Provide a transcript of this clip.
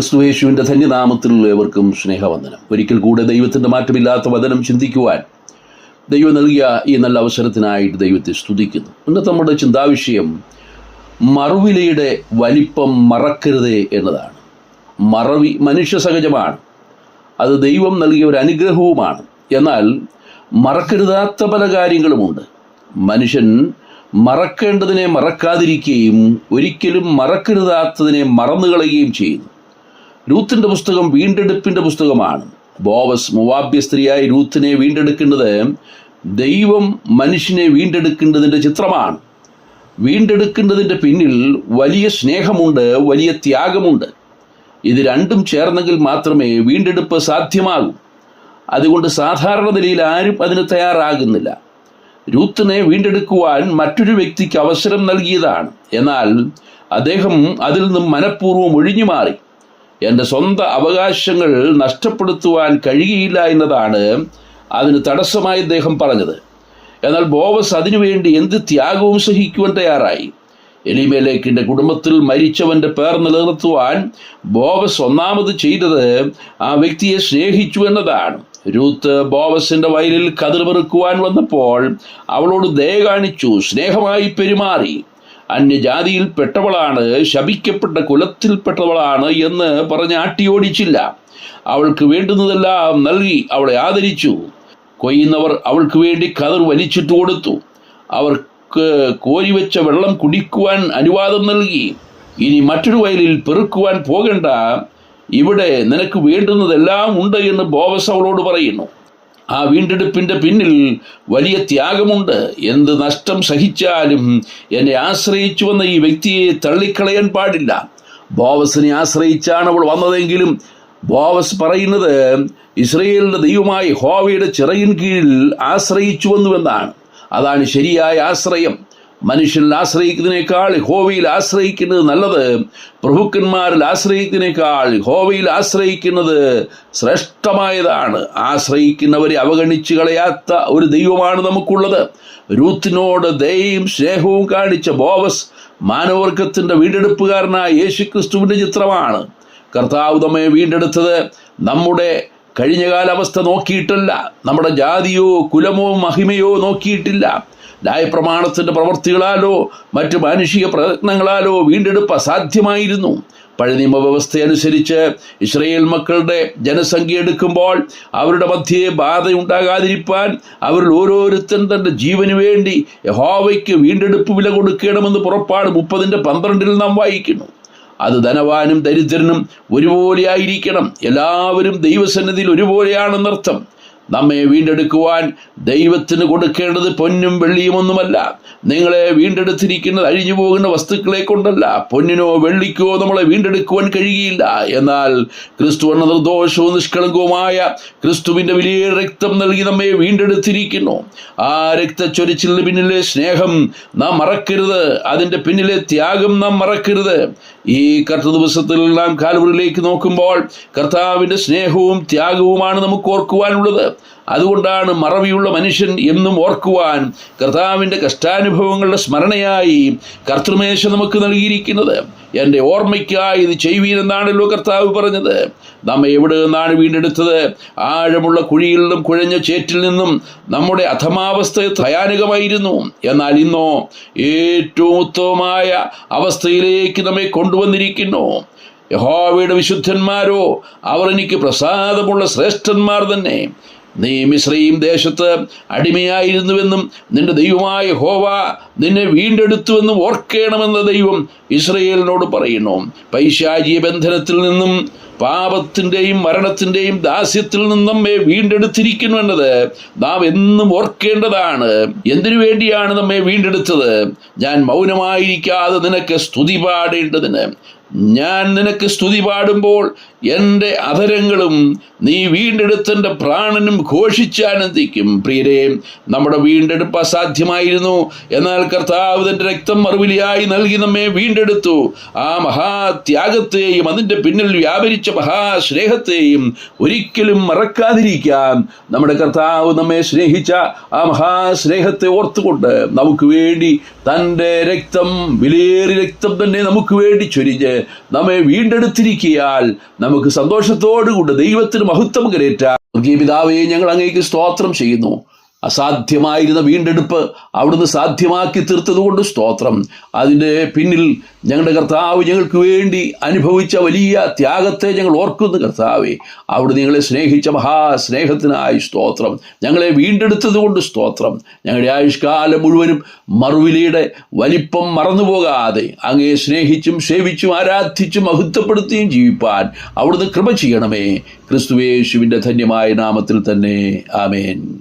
ക്രിസ്തുയേശുവിന്റെ ധന്യനാമത്തിൽ ഏവർക്കും സ്നേഹവന്ദനം. ഒരിക്കൽ കൂടെ ദൈവത്തിന്റെ മാറ്റമില്ലാത്ത വചനം ചിന്തിക്കുവാൻ ദൈവം നൽകിയ ഈ നല്ല അവസരത്തിനായിട്ട് ദൈവത്തെ സ്തുതിക്കുന്നു. ഇന്നത്തെ നമ്മുടെ ചിന്താവിഷയം മറുവിലയുടെ വലിപ്പം മറക്കരുതേ എന്നതാണ്. മറവി മനുഷ്യ സഹജമാണ്. അത് ദൈവം നൽകിയ ഒരു അനുഗ്രഹവുമാണ്. എന്നാൽ മറക്കരുതാത്ത പല കാര്യങ്ങളുമുണ്ട്. മനുഷ്യൻ മറക്കേണ്ടതിനെ മറക്കാതിരിക്കുകയും ഒരിക്കലും മറക്കരുതാത്തതിനെ മറന്നുകളയുകയും ചെയ്യുന്നു. രൂത്തിന്റെ പുസ്തകം വീണ്ടെടുപ്പിന്റെ പുസ്തകമാണ്. ബോവസ് മുവാബ്യ സ്ത്രീയായി രൂത്തിനെ വീണ്ടെടുക്കേണ്ടത് ദൈവം മനുഷ്യനെ വീണ്ടെടുക്കേണ്ടതിന്റെ ചിത്രമാണ്. വീണ്ടെടുക്കേണ്ടതിന്റെ പിന്നിൽ വലിയ സ്നേഹമുണ്ട് വലിയ ത്യാഗമുണ്ട്. ഇത് രണ്ടും ചേർന്നെങ്കിൽ മാത്രമേ വീണ്ടെടുപ്പ് സാധ്യമാകൂ. അതുകൊണ്ട് സാധാരണ നിലയിൽ ആരും അതിന് തയ്യാറാകുന്നില്ല. രൂത്തിനെ വീണ്ടെടുക്കുവാൻ മറ്റൊരു വ്യക്തിക്ക് അവസരം നൽകിയതാണ്. എന്നാൽ അദ്ദേഹം അതിൽ നിന്നും മനഃപൂർവം ഒഴിഞ്ഞു മാറി എന്റെ സ്വന്തം അവകാശങ്ങൾ നഷ്ടപ്പെടുത്തുവാൻ കഴിയുകയില്ല എന്നതാണ് അതിന് തടസ്സമായി അദ്ദേഹം പറഞ്ഞത്. എന്നാൽ ബോവസ് അതിനുവേണ്ടി എന്ത് ത്യാഗവും സഹിക്കുവാൻ തയ്യാറായി. എലിമേലേക്കിന്റെ കുടുംബത്തിൽ മരിച്ചവന്റെ പേർ നിലനിർത്തുവാൻ ബോവസ് ഒന്നാമത് ചെയ്തത് ആ വ്യക്തിയെ സ്നേഹിച്ചു എന്നതാണ്. രൂത്ത് ബോവസിന്റെ വയലിൽ കതിർ വെറുക്കുവാൻ വന്നപ്പോൾ അവളോട് ദയ കാണിച്ചു സ്നേഹമായി പെരുമാറി. അന്യജാതിയിൽപ്പെട്ടവളാണ് ശപിക്കപ്പെട്ട കുലത്തിൽപ്പെട്ടവളാണ് എന്ന് പറഞ്ഞ് ആട്ടിയോടിച്ചില്ല. അവൾക്ക് വേണ്ടുന്നതെല്ലാം നൽകി അവളെ ആദരിച്ചു. കൊയ്യുന്നവർ അവൾക്ക് വേണ്ടി കതിർ വലിച്ചിട്ട് കൊടുത്തു. അവർക്ക് കോരിവെച്ച വെള്ളം കുടിക്കുവാൻ അനുവാദം നൽകി. ഇനി മറ്റൊരു വയലിൽ പെറുക്കുവാൻ പോകണ്ട. ഇവിടെ നിനക്ക് വേണ്ടുന്നതെല്ലാം ഉണ്ട് എന്ന് ബോവസ് അവളോട് പറയുന്നു. ആ വീണ്ടെടുപ്പിന്റെ പിന്നിൽ വലിയ ത്യാഗമുണ്ട്. എന്ത് നഷ്ടം സഹിച്ചാലും എന്നെ ആശ്രയിച്ചു വന്ന ഈ വ്യക്തിയെ തള്ളിക്കളയാൻ പാടില്ല. ബോവസിനെ ആശ്രയിച്ചാണ് അവൾ വന്നതെങ്കിലും ബോവസ് പറയുന്നത് ഇസ്രയേലിന്റെ ദൈവമായി ഹോവയുടെ ചിറയിൻ കീഴിൽ ആശ്രയിച്ചു വന്നുവെന്നാണ്. അതാണ് ശരിയായ ആശ്രയം. മനുഷ്യനിൽ ആശ്രയിക്കുന്നതിനേക്കാൾ ഹോവയിൽ ആശ്രയിക്കുന്നത് നല്ലത് പ്രഭുക്കന്മാരിൽ ആശ്രയിക്കുന്നതിനേക്കാൾ ഹോവയിൽ ആശ്രയിക്കുന്നത് ശ്രേഷ്ഠമായതാണ്. ആശ്രയിക്കുന്നവരെ അവഗണിച്ചു കളയാത്ത ഒരു ദൈവമാണ് നമുക്കുള്ളത്. രൂത്തിനോട് ദയയും സ്നേഹവും കാണിച്ച ബോവസ് മാനവർഗത്തിന്റെ വീണ്ടെടുപ്പുകാരനായ യേശുക്രിസ്തുവിന്റെ ചിത്രമാണ്. കർത്താവ് നമ്മെ വീണ്ടെടുത്തത് നമ്മുടെ കഴിഞ്ഞകാല കാലാവസ്ഥ നോക്കിയിട്ടല്ല. നമ്മുടെ ജാതിയോ കുലമോ മഹിമയോ നോക്കിയിട്ടില്ല. ന്യായപ്രമാണത്തിന്റെ പ്രവൃത്തികളാലോ മറ്റ് മാനുഷിക പ്രയത്നങ്ങളാലോ വീണ്ടെടുപ്പ് അസാധ്യമായിരുന്നു. പഴയ നിയമവ്യവസ്ഥ ഇസ്രയേൽ മക്കളുടെ ജനസംഖ്യ എടുക്കുമ്പോൾ അവരുടെ മധ്യേ ബാധയുണ്ടാകാതിരിക്കാൻ അവരിൽ ഓരോരുത്തൻ തന്റെ ജീവന് വേണ്ടി യഹോവയ്ക്ക് വീണ്ടെടുപ്പ് വില കൊടുക്കണമെന്ന് പുറപ്പാട് മുപ്പതിന്റെ പന്ത്രണ്ടിൽ നാം വായിക്കുന്നു. അത് ധനവാനും ദരിദ്രനും ഒരുപോലെയായിരിക്കണം. എല്ലാവരും ദൈവസന്നിധിയിൽ ഒരുപോലെയാണെന്നർത്ഥം. നമ്മെ വീണ്ടെടുക്കുവാൻ ദൈവത്തിന് കൊടുക്കേണ്ടത് പൊന്നും വെള്ളിയും ഒന്നുമല്ല. നിങ്ങളെ വീണ്ടെടുത്തിരിക്കുന്നത് അഴിഞ്ഞു പോകുന്ന വസ്തുക്കളെ കൊണ്ടല്ല പൊന്നിനോ വെള്ളിക്കോ നമ്മളെ വീണ്ടെടുക്കുവാൻ കഴിയുകയില്ല. എന്നാൽ ക്രിസ്തു എന്ന നിർദോഷവും നിഷ്കളങ്കവുമായ ക്രിസ്തുവിന്റെ വലിയ രക്തം നൽകി നമ്മെ വീണ്ടെടുത്തിരിക്കുന്നു. ആ രക്തച്ചൊരിച്ചിലിന് പിന്നിലെ സ്നേഹം നാം മറക്കരുത്. അതിന്റെ പിന്നിലെ ത്യാഗം നാം മറക്കരുത്. ഈ കർത്ത ദിവസത്തിൽ നാം കാൽവറിലേക്ക് നോക്കുമ്പോൾ കർത്താവിന്റെ സ്നേഹവും ത്യാഗവുമാണ് നമുക്ക് ഓർക്കുവാനുള്ളത്. അതുകൊണ്ടാണ് മറവിയുള്ള മനുഷ്യൻ എന്നും ഓർക്കുവാൻ കർത്താവിന്റെ കഷ്ടാനുഭവങ്ങളുടെ സ്മരണയായി കർത്തൃമേശ നമുക്ക് നൽകിയിരിക്കുന്നത്. എന്റെ ഓർമ്മയ്ക്കായി ഇത് ചെയ്യുവീനെന്നാണല്ലോ കർത്താവ് പറഞ്ഞത്. നമ്മെ എവിടെ നിന്നാണ് വീണ്ടെടുത്തത്? ആഴമുള്ള കുഴിയിൽ നിന്നും കുഴഞ്ഞ ചേറ്റിൽ നിന്നും നമ്മുടെ അധമാവസ്ഥ ഭയാനകമായിരുന്നു. എന്നാൽ ഇന്നോ ഏറ്റവും ഉത്തമമായ അവസ്ഥയിലേക്ക് നമ്മെ കൊണ്ടുവന്നിരിക്കുന്നു. യഹോവയുടെ വിശുദ്ധന്മാരോ അവർ എനിക്ക് പ്രസാദമുള്ള ശ്രേഷ്ഠന്മാർ തന്നെ. നീ മിശ്രയും ദേശത്ത് അടിമയായിരുന്നുവെന്നും നിന്റെ ദൈവമായ ഹോവ നിന്നെ വീണ്ടെടുത്തുവെന്നും ഓർക്കണമെന്ന ദൈവം ഇസ്രയേലിനോട് പറയുന്നു. പൈശാചിയ ബന്ധനത്തിൽ നിന്നും പാപത്തിന്റെയും മരണത്തിന്റെയും ദാസ്യത്തിൽ നിന്നും നമ്മെ വീണ്ടെടുത്തിരിക്കുന്നു എന്നത് നാം എന്നും ഓർക്കേണ്ടതാണ്. എന്തിനു വേണ്ടിയാണ് നമ്മെ വീണ്ടെടുത്തത്? ഞാൻ മൗനമായിരിക്കാതെ നിനക്ക് സ്തുതി പാടേണ്ടതിന്. ഞാൻ നിനക്ക് സ്തുതി പാടുമ്പോൾ എന്റെ അധരങ്ങളും നീ വീണ്ടെടുത്തന്റെ പ്രാണനും ഘോഷിച്ചാനന്ദിക്കും പ്രിയരെ നമ്മുടെ വീണ്ടെടുപ്പ് അസാധ്യമായിരുന്നു. എന്നാൽ കർത്താവ് തന്റെ രക്തം മറുപടിയായി നൽകി നമ്മെ വീണ്ടെടുത്തു. ആ മഹാത്യാഗത്തെയും അതിന്റെ പിന്നിൽ വ്യാപരിച്ച മഹാസ്നേഹത്തെയും ഒരിക്കലും മറക്കാതിരിക്കാൻ നമ്മുടെ കർത്താവ് നമ്മെ സ്നേഹിച്ച ആ മഹാസ്നേഹത്തെ ഓർത്തുകൊണ്ട് നമുക്ക് വേണ്ടി തന്റെ രക്തം വിലേറി രക്തം തന്നെ നമുക്ക് വേണ്ടി ചൊരിഞ്ഞ് നമ്മെ വീണ്ടെടുത്തിരിക്കിയാൽ നമുക്ക് സന്തോഷത്തോടുകൂടെ ദൈവത്തിന് മഹത്വം കരേറ്റാം. പിതാവേ ഞങ്ങൾ അങ്ങേക്ക് സ്തോത്രം ചെയ്യുന്നു. അസാധ്യമായിരുന്ന വീണ്ടെടുപ്പ് അവിടുന്ന് സാധ്യമാക്കി തീർത്തതുകൊണ്ട് സ്തോത്രം. അതിന്റെ പിന്നിൽ ഞങ്ങളുടെ കർത്താവ് ഞങ്ങൾക്ക് വേണ്ടി അനുഭവിച്ച വലിയ ത്യാഗത്തെ ഞങ്ങൾ ഓർക്കുന്നു കർത്താവെ. അവിടെ നിങ്ങളെ സ്നേഹിച്ച മഹാസ്നേഹത്തിനായി സ്തോത്രം. ഞങ്ങളെ വീണ്ടെടുത്തതുകൊണ്ട് സ്തോത്രം. ഞങ്ങളുടെ ആയുഷ്കാലം മുഴുവനും മറുവിലയുടെ വലിപ്പം മറന്നുപോകാതെ അങ്ങയെ സ്നേഹിച്ചും സേവിച്ചും ആരാധിച്ചും മഹത്വപ്പെടുത്തിയും ജീവിപ്പാൻ അവിടുന്ന് കൃപ ചെയ്യണമേ. ക്രിസ്തുവേശുവിന്റെ ധന്യമായ നാമത്തിൽ തന്നെ. ആമേൻ.